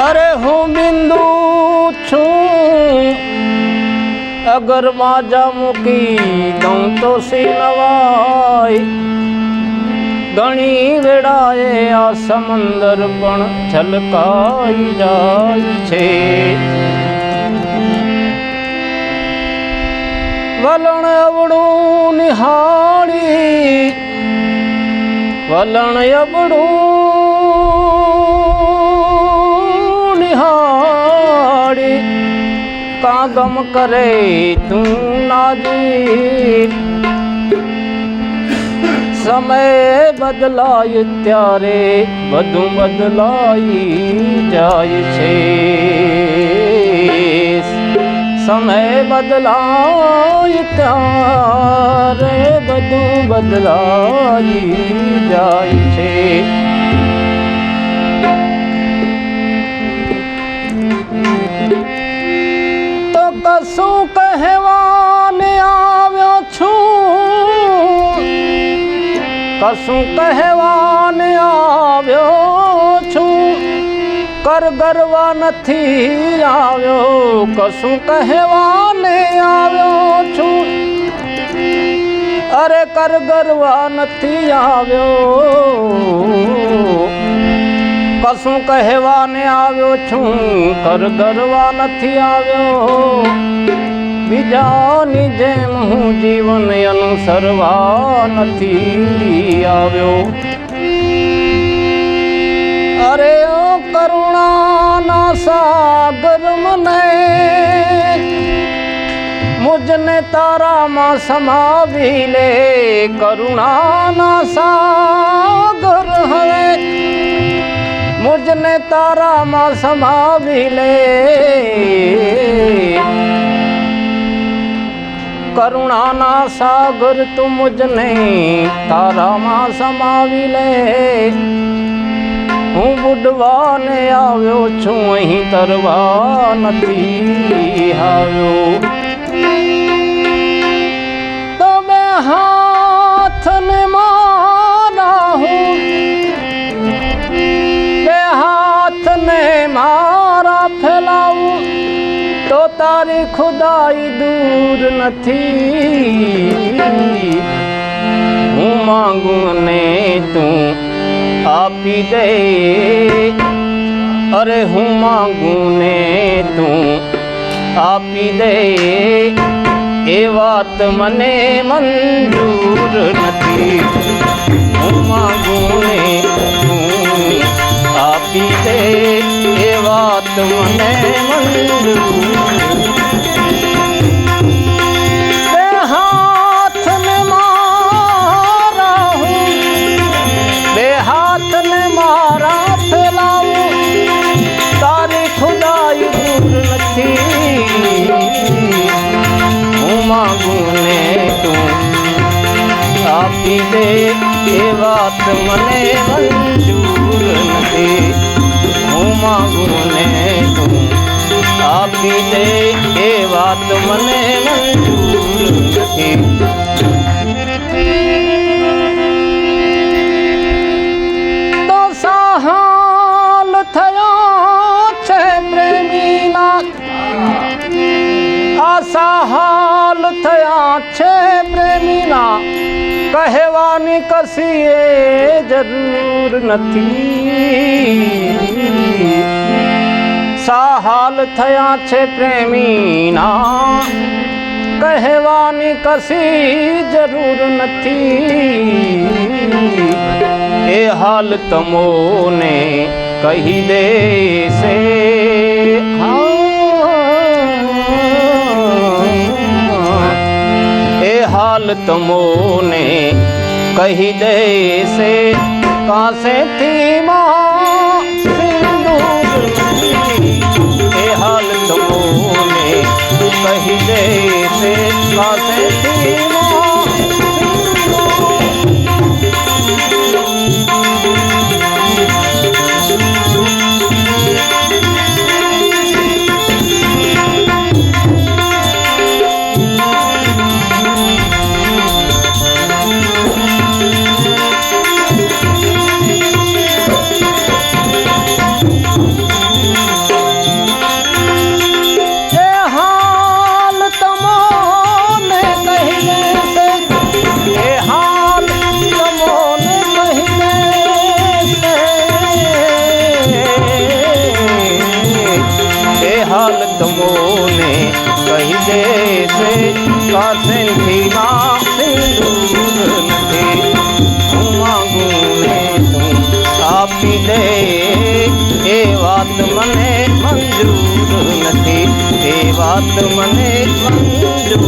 અરે હું બિંદુ છું. અગર માજા મૂકી દઉં તો સી નવાય ઘણી વેળાએ આ સમંદર પણ છલકાઈ જાય છે. વલણ અવળું નિહાળી. વલણ અબડું કાગમ કરે તું નાજી સમય બદલાય ત્યારે બધું બદલાઈ જાય છે. સમય બદલાય ત્યારે બધું બદલાઈ જાય છે. કશું કહેવાને આવ્યો છું. કશું કહેવાને આવ્યો છું. કર ગરવા નથી આવ્યો. કશું કહેવાને આવ્યો છું. અરે કર ગરવા નથી આવ્યો. કશું કહેવાને આવ્યો છું કર ગરવા નથી આવ્યો. બીજાની જેમ હું જીવન અનુસરવા નથી આવ્યો. અરે ઓ કરુણાના સાગર મને, મુજને તારામાં સમાવી લે. કરુણાના સાગર હવે મુજને તારામાં સમાવી લે. કરુણાના સાગર તું મુજને તારામાં સમાવી લે. હું બુડવાને આવ્યો છું, અહીં તરવા નથી આવ્યો. તમે બે તારી ખુદાઈ દૂર નથી. હું માંગુ ને તું આપી દે. અરે હું માંગુ ને તું આપી દે. એ વાત મને મંજૂર નથી. હું માંગુ ને તું દે એ વાત મને મંજૂર માંગું તું આપી દે એ વાત મને માંગું ને તું. આપી દે એ વાત મને તો થયા છે પ્રેમીના. આશા હાલ થયા છે પ્રેમીના. કહેવાની કશી એ જરૂર નથી. સાહાલ થયા છે પ્રેમીના, કહેવાની કશી જરૂર નથી. એ હાલ તમોને કહી દેશે. એ હાલ તમોને કહી દેશે કાસેથી માં સિંદૂર એ હાલ તમોને કહી દેશે કાસેથી માં વાત મંજૂર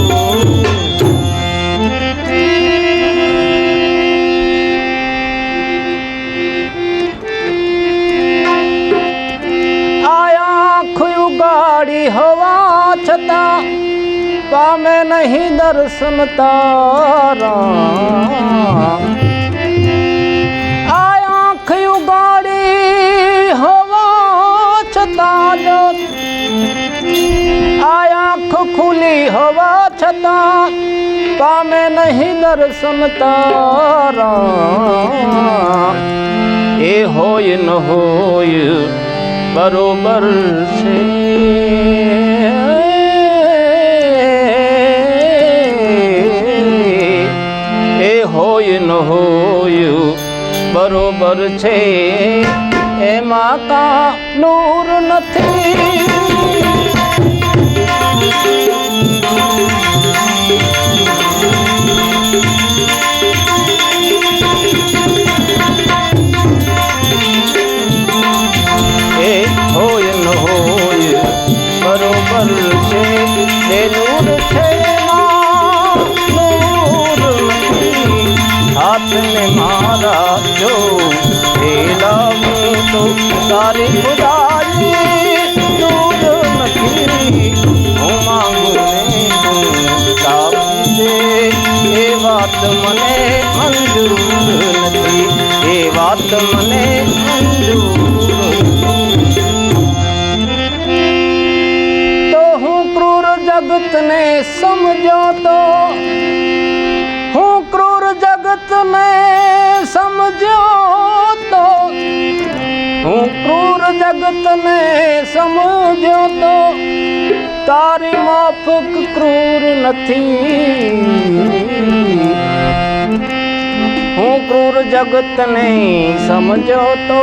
ગાડી હવા છતાં પામે નહીં દર્શન તારા. આંખ ખુલી હવા છતાં પામે નહીં દર્શન તારા. એ હોય ન હોય બરોબર છે. એ હોય ન હોય બરોબર છે. એમાં કા નૂર જો લાવું તો તારી ખુદાઈ દૂર નથી. હું માંગુ ને તું કાપી દે એ વાત મને મંજૂર નથી. એ વાત મને મંજૂર તો હું ક્રૂર જગતને સમજો તો સમજો તો તારી માફક ક્રૂર નથી. હું ક્રૂર જગતને સમજો તો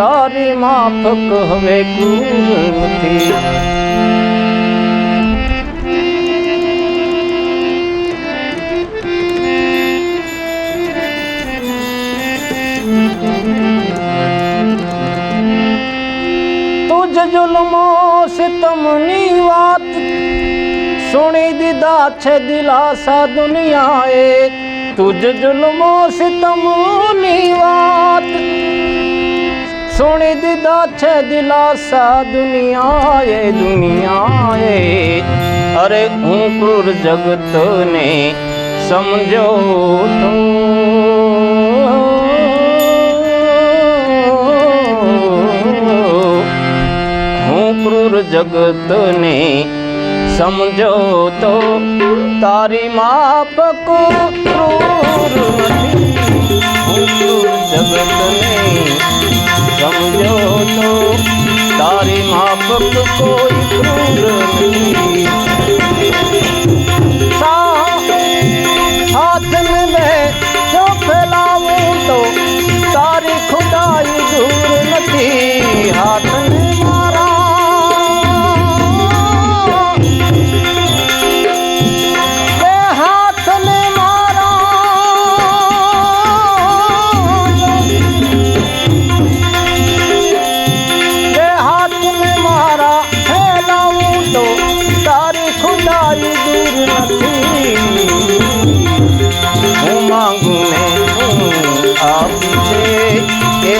તારી માફક હવે ક્રૂર નથી. તુજ જુલમો સિતમની વાત સુણી દીધા છે દિલાસા દુનિયાએ. તુજ જુલમો સિતમની વાત સુણી દીધા છે દિલાસા દુનિયાએ દુનિયાએ. અરે હું ક્રૂર જગતને સમજો તો. ક્રૂર જગતને સમજો તો તારી માપ ક્રૂર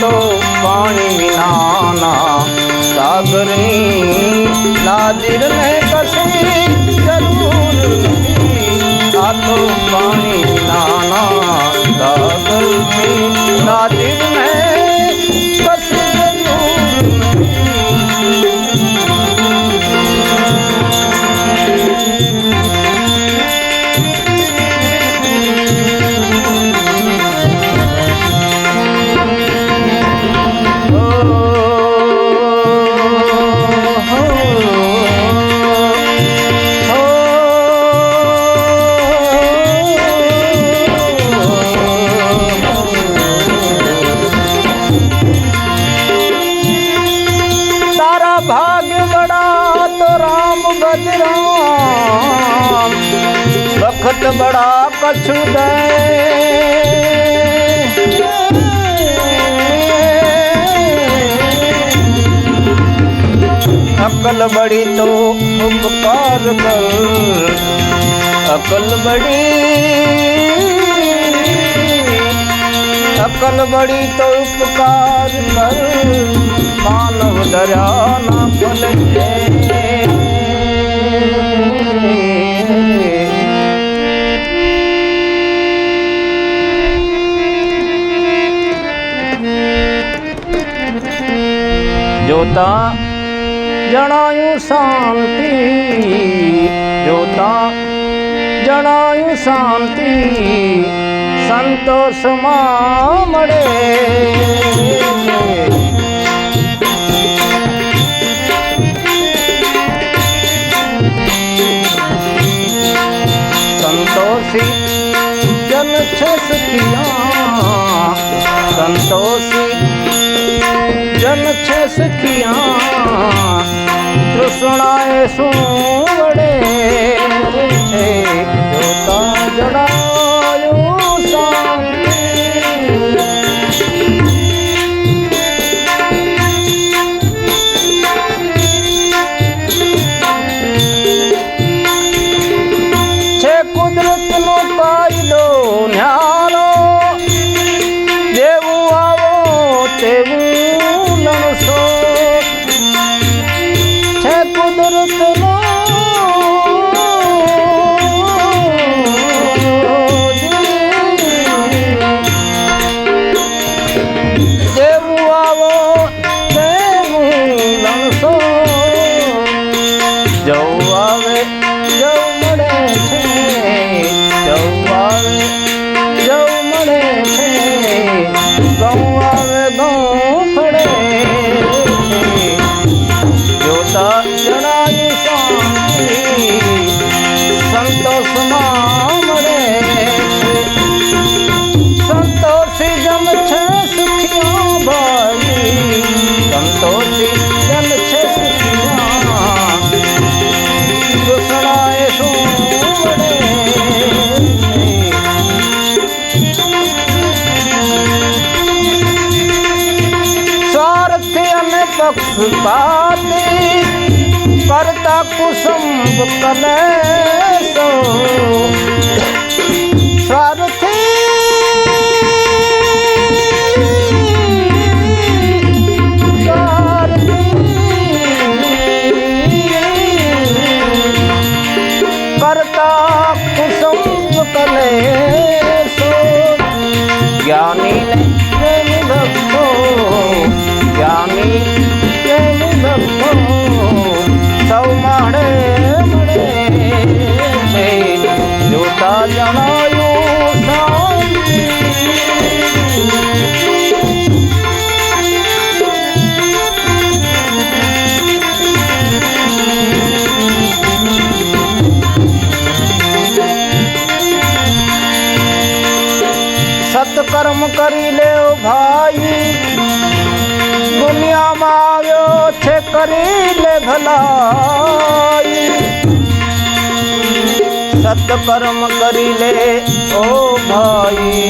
તો પાણી વિનાના. સાગરની નાદિરને કશી જરૂર આ તો પાણી વિનાના. સાગરની નાદિરને કશી દે અકલ બડી તો ઉપકાર કર. અકલ બડી. અકલ બડી તો ઉપકાર કર. માનવ દર્યા ના ફલે. જોતા જણાયું શાંતિ જોતા જણાયું શાંતિ સંતોષમાં મળે. સંતોષી જન છે સુખિયા સંતોષી સખિયા તૃષ્ણાએ શું વડે છે જોતા જડાયું पक्षपाती करता कुसुम कलेशो स्वार्थी Yeah. સત્કર્મ કરી લે. ઓ ભાઈ.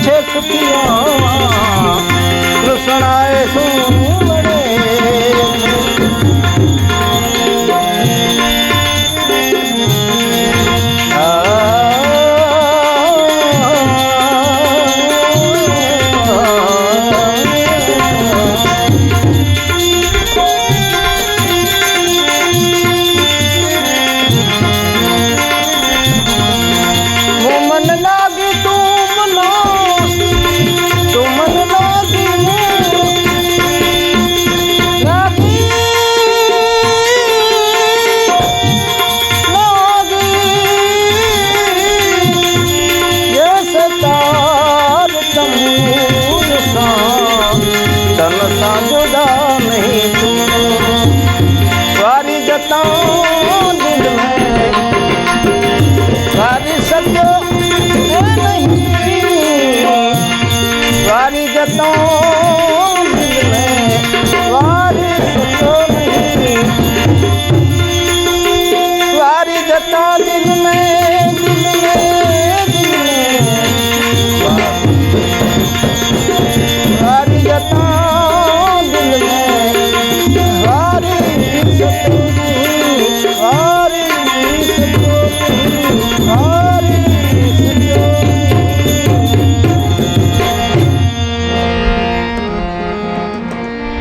છે સુખિયા કૃષ્ણાએ શું